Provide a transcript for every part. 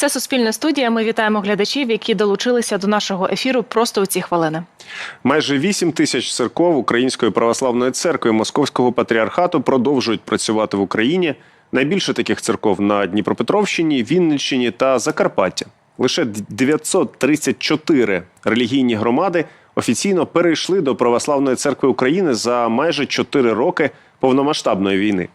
Це Суспільна студія. Ми вітаємо глядачів, які долучилися до нашого ефіру просто у ці хвилини. Майже 8 тисяч церков Української православної церкви Московського патріархату продовжують працювати в Україні. Найбільше таких церков на Дніпропетровщині, Вінниччині та Закарпатті. Лише 934 релігійні громади офіційно перейшли до Православної церкви України за майже 4 роки повномасштабної війни.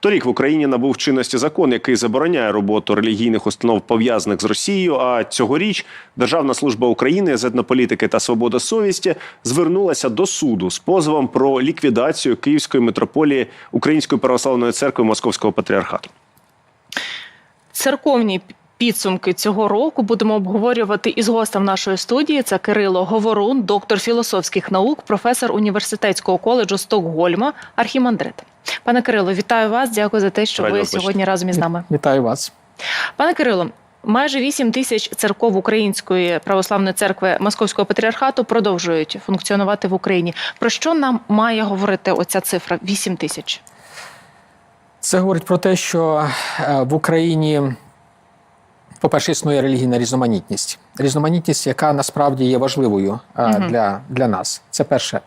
Торік в Україні набув чинності закон, який забороняє роботу релігійних установ пов'язаних з Росією. А цьогоріч Державна служба України з етнополітики та свобода совісті звернулася до суду з позовом про ліквідацію Київської митрополії Української православної церкви Московського патріархату. Церковні підсумки цього року будемо обговорювати із гостем нашої студії. Це Кирило Говорун, доктор філософських наук, професор університетського коледжу Стокгольма, архімандрит. Пане Кирило, вітаю вас. Дякую за те, що Раді ви вас бачити. сьогодні разом із нами. Вітаю вас. Пане Кирило, майже 8 тисяч церков Української православної церкви Московського патріархату продовжують функціонувати в Україні. Про що нам має говорити оця цифра 8 тисяч? Це говорить про те, що е, в Україні, по-перше, існує релігійна різноманітність. Різноманітність, яка насправді є важливою е, для, для нас. Це перше.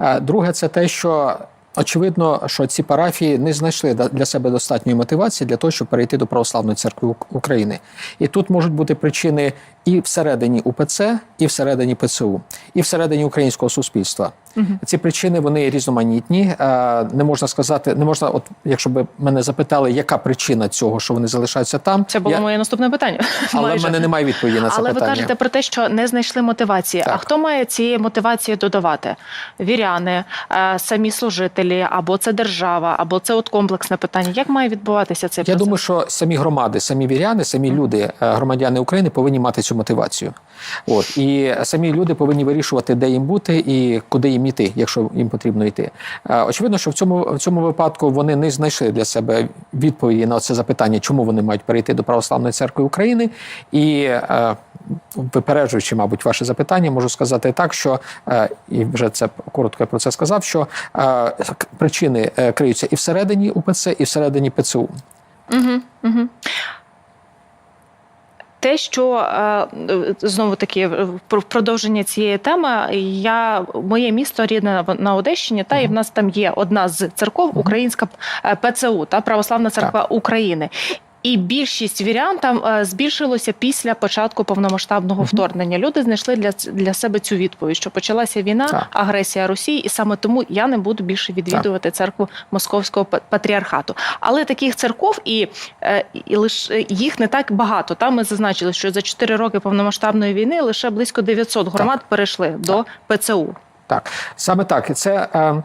Е, Друге, це те, що очевидно, що ці парафії не знайшли для себе достатньої мотивації для того, щоб перейти до православної церкви України. І тут можуть бути причини і всередині УПЦ, і всередині ПЦУ, і всередині українського суспільства. Ці причини вони різноманітні. Не можна сказати, не можна, от якщо б мене запитали, яка причина цього, що вони залишаються там. Це було я- моє наступне питання. але в мене немає відповіді на це Але ви кажете про те, що не знайшли мотивації. А хто має цієї мотивації додавати? Віряни, е, самі служителі, або це держава, або це от комплексне питання. Як має відбуватися цей Я процес? думаю, що самі громади, самі віряни, самі люди, е, громадяни України повинні мати цю мотивацію. От і самі люди повинні вирішувати, де їм бути і куди їм йти, якщо їм потрібно йти. Очевидно, що в цьому в цьому випадку вони не знайшли для себе відповіді на це запитання, чому вони мають перейти до православної церкви України. І випереджуючи, мабуть, ваше запитання, можу сказати так, що і вже це коротко я про це сказав. Що причини е, криються і всередині УПЦ, і всередині ПЦУ. Те, що е, знову таки в продовження цієї теми, я моє місто рідне на- Одещині, та і в нас там є одна з церков, українська е, ПЦУ, та Православна церква України. І більшість вірян там е, збільшилося після початку повномасштабного вторгнення. Люди знайшли для для себе цю відповідь, що почалася війна, Так. агресія Росії, і саме тому я не буду більше відвідувати церкву Московського патріархату. Але таких церков і, е, і лише їх не так багато. Там ми зазначили, що за 4 роки повномасштабної війни лише близько 900 громад перейшли до ПЦУ. Так, саме так. І це е,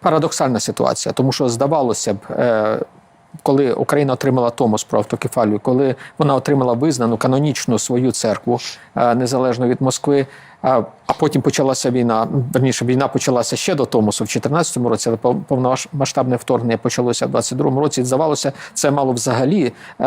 парадоксальна ситуація, тому що здавалося б. Е, коли Україна отримала Томос про автокефалію, коли вона отримала визнану канонічну свою церкву е, незалежно від Москви, а, а потім почалася війна. Верніше, війна почалася ще до Томосу в 2014 році, але пов- повномасштабне вторгнення почалося в 2022 році. І, здавалося, це мало взагалі. Е,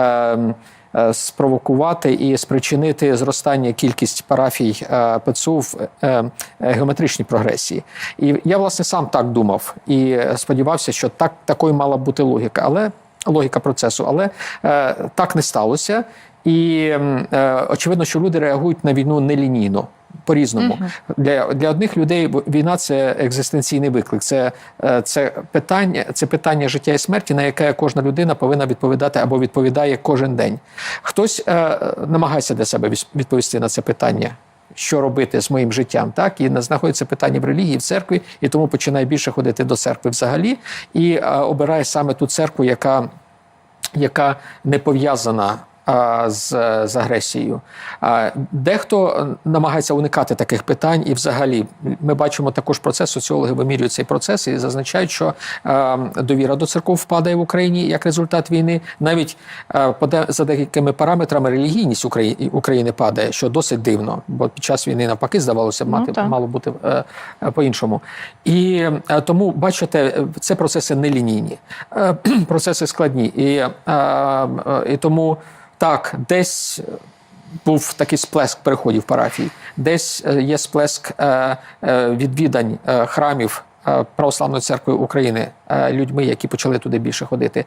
е, Спровокувати і спричинити зростання кількість парафій е, ПЦУ в е, е, геометричній прогресії. І я власне сам так думав і сподівався, що так такою мала бути логіка, але логіка процесу, але е, так не сталося. І е, очевидно, що люди реагують на війну нелінійно. По-різному для, для одних людей війна це екзистенційний виклик. Це, е, це питання, це питання життя і смерті, на яке кожна людина повинна відповідати або відповідає кожен день. Хтось е, намагається для себе відповісти на це питання. Що робити з моїм життям, так? І не знаходиться питання в релігії, в церкві, і тому починає більше ходити до церкви взагалі, і е, обирає саме ту церкву, яка яка не пов'язана з, з агресією. Дехто намагається уникати таких питань, і взагалі ми бачимо також процес, соціологи вимірюють цей процес і зазначають, що довіра до церков впадає в Україні як результат війни. Навіть за деякими параметрами релігійність України, падає, що досить дивно, бо під час війни навпаки здавалося б Ну, мати так. мало бути е, е, по-іншому. І е, тому бачите, це процеси нелінійні, процеси складні. І, і тому так, десь. Був такий сплеск переходів парафій, десь е, є сплеск е, е, відвідань е, храмів е, Православної церкви України е, людьми, які почали туди більше ходити.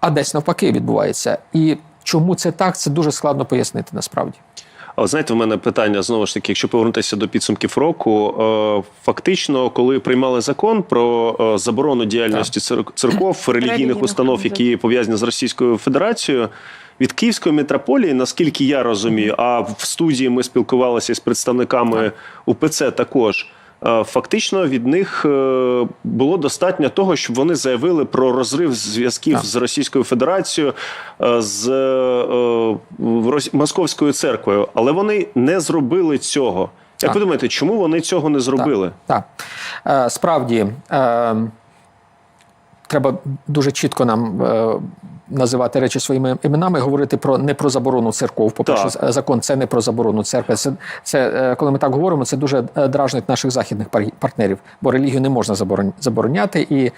А десь навпаки відбувається. І Чому це так? Це дуже складно пояснити насправді. А знаєте, в мене питання знову ж таки, якщо повернутися до підсумків року, е, фактично, коли приймали закон про е, заборону діяльності цер- церков, Релігійних установ, які пов'язані з Російською Федерацією. Від Київської митрополії, наскільки я розумію, а в студії ми спілкувалися з представниками УПЦ також. е, Фактично від них е, було достатньо того, щоб вони заявили про розрив зв'язків Так. з Російською Федерацією, е, з Московською церквою, але вони не зробили цього. Як Так. ви думаєте, чому вони цього не зробили? Так. Е, справді е, треба дуже чітко нам. Е, Називати речі своїми іменами, говорити про не про заборону церков. По перше, Так. закон це не про заборону церкви. Це, це е, коли ми так говоримо, це дуже е, дражнить наших західних пар- партнерів, бо релігію не можна заборон- забороняти. І е,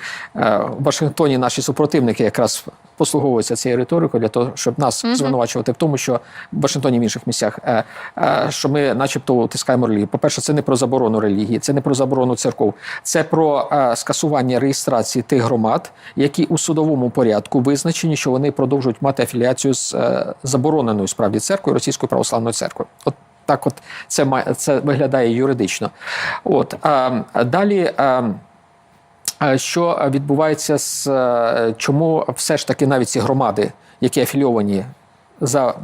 в Вашингтоні наші супротивники якраз послуговуються цією риторикою для того, щоб нас звинувачувати в тому, що в Вашингтоні і в інших місцях, е, е, що ми, начебто, утискаємо релігію. По-перше, це не про заборону релігії, це не про заборону церков, це про е, скасування реєстрації тих громад, які у судовому порядку визначені, що вони продовжують мати афіліацію з е, забороненою справді церквою Російською православною церквою. От так, от це має це виглядає юридично. От а, далі. А, а що відбувається з е, чому все ж таки навіть ці громади, які афільовані за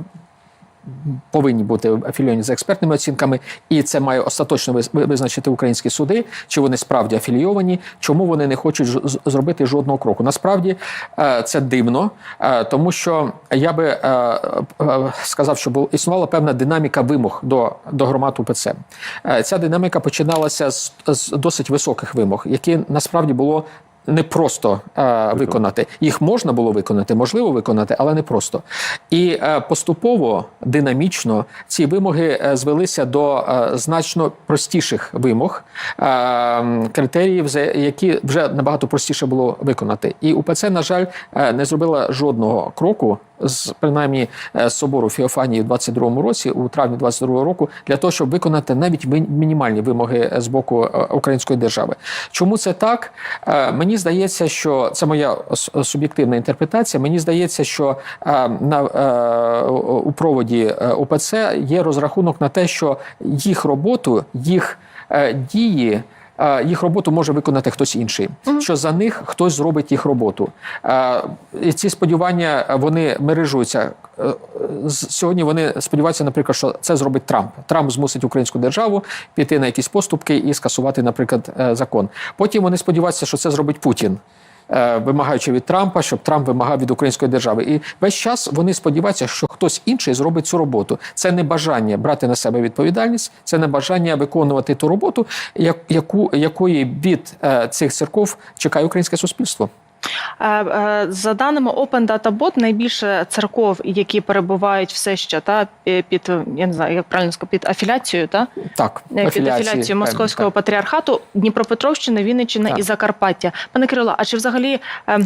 повинні бути афілійовані за експертними оцінками, і це має остаточно визначити українські суди, чи вони справді афілійовані, чому вони не хочуть зробити жодного кроку. Насправді е, це дивно, е, тому що я би е, сказав, що існувала певна динаміка вимог до, до громад УПЦ. Ця динаміка починалася з, з досить високих вимог, які насправді було не просто е, виконати. Їх можна було виконати, можливо виконати, але не просто. І е, поступово, динамічно ці вимоги е, звелися до е, значно простіших вимог, е, критеріїв, які вже набагато простіше було виконати. І УПЦ, на жаль, е, не зробила жодного кроку. З принаймні е, з собору Феофанії в 22-му році, у травні 22-го року, для того, щоб виконати навіть мінімальні вимоги е, з боку е, української держави. Чому це так? Е, Мені здається, що це моя суб'єктивна інтерпретація. Мені здається, що е, на е, у проводі е, УПЦ є розрахунок на те, що їх роботу, їх е, дії. Їх роботу може виконати хтось інший, що за них хтось зробить їх роботу. І ці сподівання вони мережуються. Е, Сьогодні вони сподіваються, наприклад, що це зробить Трамп. Трамп змусить українську державу піти на якісь поступки і скасувати, наприклад, е, закон. Потім вони сподіваються, що це зробить Путін. Е, Вимагаючи від Трампа, щоб Трамп вимагав від української держави, і весь час вони сподіваються, що хтось інший зробить цю роботу. Це не бажання брати на себе відповідальність, це не бажання виконувати ту роботу, яку якої від е, цих церков чекає українське суспільство. Е, е, За даними Open Data Bot, найбільше церков, які перебувають все ще та під я не знаю, як правильно сказати, під афіляцією, та Так, Е, під афіляцією Московського так. патріархату, Дніпропетровщина, Вінниччина Так. і Закарпаття. Пане Кирило, а чи взагалі е,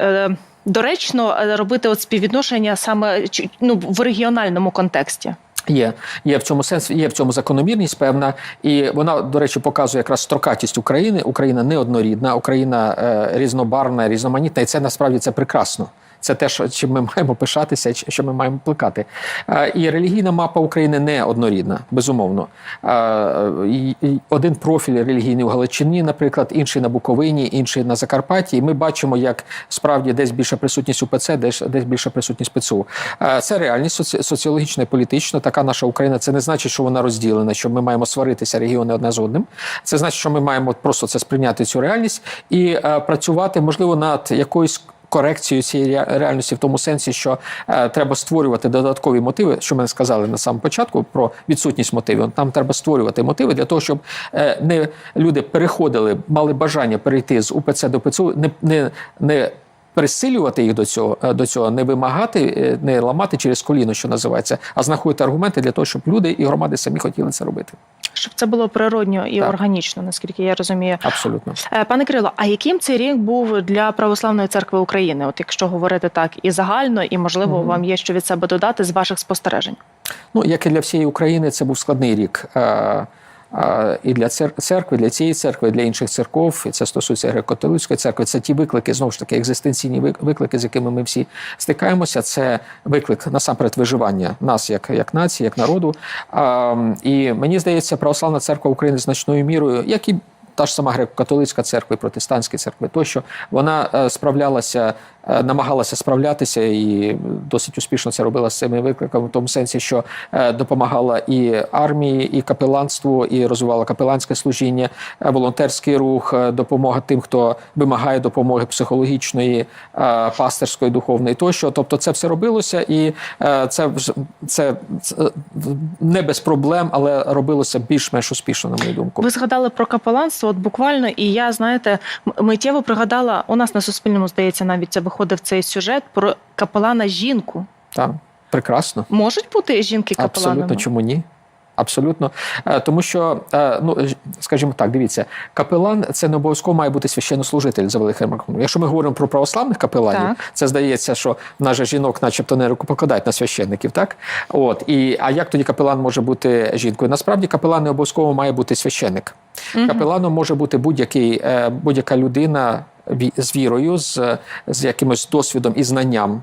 е, доречно робити от співвідношення саме ну, в регіональному контексті? Є, є в цьому сенс, є в цьому закономірність певна, і вона, до речі, показує якраз строкатість України. Україна неоднорідна, Україна е, різнобарвна, різноманітна, і це насправді це прекрасно. Це те, що чим ми маємо пишатися, що ми маємо плекати. Е, І релігійна мапа України не однорідна, безумовно. Е, Один профіль релігійний у Галичині, наприклад, інший на Буковині, інший на Закарпатті. І ми бачимо, як справді десь більша присутність УПЦ, десь, десь більша присутність ПЦУ. Е, Це реальність соці- соціологічна і політична. Така наша Україна. Це не значить, що вона розділена, що ми маємо сваритися регіони одне з одним. Це значить, що ми маємо просто це сприйняти цю реальність і працювати, можливо, над якоюсь. Корекцію цієї реальності в тому сенсі, що е, треба створювати додаткові мотиви, що ми сказали на самому початку про відсутність мотивів. Нам треба створювати мотиви для того, щоб е, не люди переходили, мали бажання перейти з УПЦ до ПЦУ, не, не, не пересилювати їх до цього, е, до цього, не вимагати, не ламати через коліно, що називається, а знаходити аргументи для того, щоб люди і громади самі хотіли це робити. Щоб це було природньо і Так. органічно, наскільки я розумію. Абсолютно. Е, Пане Кирило, а яким цей рік був для Православної церкви України? От якщо говорити так і загально, і можливо Мгм. вам є що від себе додати з ваших спостережень? Ну, як і для всієї України, це був складний рік. І для цер- церкви, для цієї церкви, для інших церков, і це стосується греко-католицької церкви. Це ті виклики, знову ж таки, екзистенційні виклики, з якими ми всі стикаємося. Це виклик насамперед виживання нас як, як нації, як народу. І мені здається, православна церква України значною мірою, як і та ж сама греко-католицька церква, і протестантські церкви, тощо вона е, справлялася, намагалася справлятися і досить успішно це робила з цими викликами, в тому сенсі, що е, допомагала і армії, і капеланству, і розвивала капеланське служіння, е, волонтерський рух, е, допомога тим, хто вимагає допомоги психологічної, е, пастирської, духовної тощо. Тобто, це все робилося, і е, це це, це не без проблем, але робилося більш-менш успішно, на мою думку. Ви згадали про капеланство, от буквально, і я знаєте, миттєво пригадала, у нас на Суспільному здається, навіть це виходив цей сюжет про капелана жінку. Так, прекрасно. Можуть бути жінки капеланами? Абсолютно, чому ні? Абсолютно, Е, тому що е, ну скажімо так, дивіться, капелан це не обов'язково має бути священнослужитель за великим рахунком. Якщо ми говоримо про православних капеланів, Так. це здається, що в нас же жінок, начебто, не рукопокладають на священників, так от і а як тоді капелан може бути жінкою? Насправді капелан не обов'язково має бути священник. Капеланом може бути будь-який е, будь-яка людина з вірою, з, з якимось досвідом і знанням.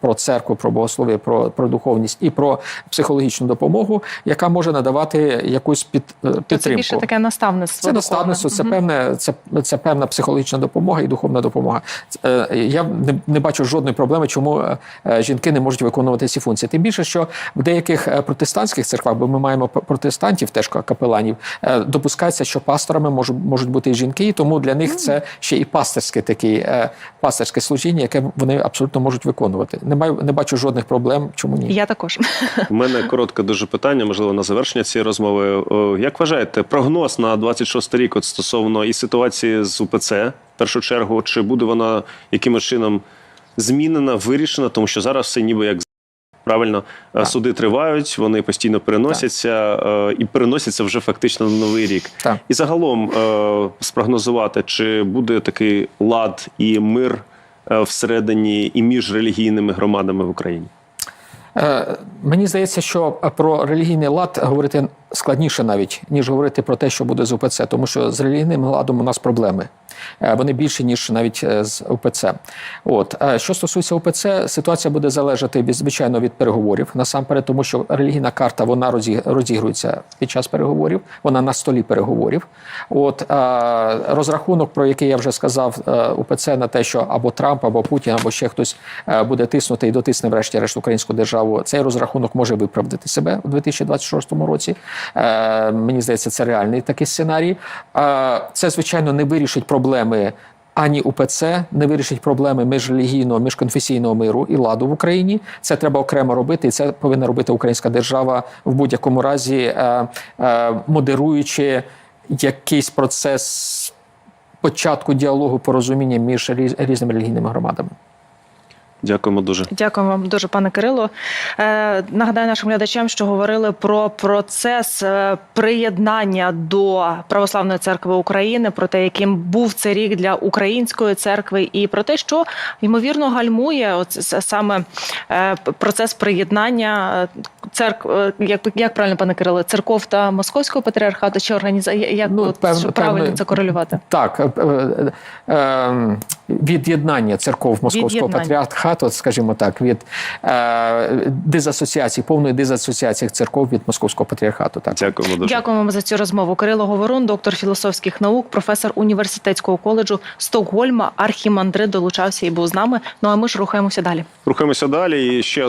Про церкву, про богослов'я, про, про духовність і про психологічну допомогу, яка може надавати якусь під, е, То це підтримку. більше таке наставництво. Це наставництво, це певне, це, це певна психологічна допомога і духовна допомога. Е, Я не, не бачу жодної проблеми, чому е, жінки не можуть виконувати ці функції. Тим більше, що в деяких протестантських церквах, бо ми маємо протестантів, теж капеланів, допускається, що пасторами можуть, можуть бути і жінки, і тому для них це ще і пастирське таке е, пастирське служіння, яке вони абсолютно можуть виконувати. Не маю не бачу жодних проблем. Чому ні? Я також. У мене коротке дуже питання, можливо, на завершення цієї розмови. Як вважаєте, прогноз на 26 рік от стосовно і ситуації з УПЦ, в першу чергу, чи буде вона якимось чином змінена, вирішена, тому що зараз все ніби як правильно е, Так. суди тривають, вони постійно переносяться е, і переносяться вже фактично на новий рік. Так. І загалом е, спрогнозувати, чи буде такий лад і мир е, всередині і між релігійними громадами в Україні. Е, Мені здається, що про релігійний лад говорити складніше навіть, ніж говорити про те, що буде з УПЦ, тому що з релігійним ладом у нас проблеми. Е, Вони більші, ніж навіть е, з УПЦ. От. Е, Що стосується УПЦ, ситуація буде залежати звичайно від переговорів. Насамперед, тому що релігійна карта вона розігрується під час переговорів, вона на столі переговорів. От, розрахунок, про який я вже сказав, УПЦ на те, що або Трамп, або Путін, або ще хтось буде тиснути і дотисне врешті-решт українську державу. Цей розрахунок може виправдати себе у 2026 році. Мені здається, це реальний такий сценарій. Це, звичайно, не вирішить проблеми. Ані УПЦ не вирішить проблеми міжрелігійного, міжконфесійного миру і ладу в Україні. Це треба окремо робити, і це повинна робити українська держава в будь-якому разі, е, е, модеруючи якийсь процес початку діалогу порозуміння між різ- різними релігійними громадами. Дякуємо дуже. Дякуємо вам дуже, пане Кирило. Е, нагадаю нашим глядачам, що говорили про процес е, приєднання до Православної церкви України, про те, яким був цей рік для української церкви, і про те, що ймовірно гальмує от саме е, процес приєднання е, церкв, е, як, як правильно, пане Кирило, церков та московського патріархату чи організації, як Ну, от, певно- щоб правильно певно- це корелювати? Так, е, е, е, від'єднання церков московського патріархату, скажімо так, від е, дизасоціації, повної дизасоціації церков від московського патріархату. Так. Дякуємо дуже. Дякуємо вам за цю розмову. Кирило Говорун, доктор філософських наук, професор університетського коледжу Стокгольма, архімандрит долучався і був з нами. Ну а ми ж рухаємося далі. Рухаємося далі. І ще одна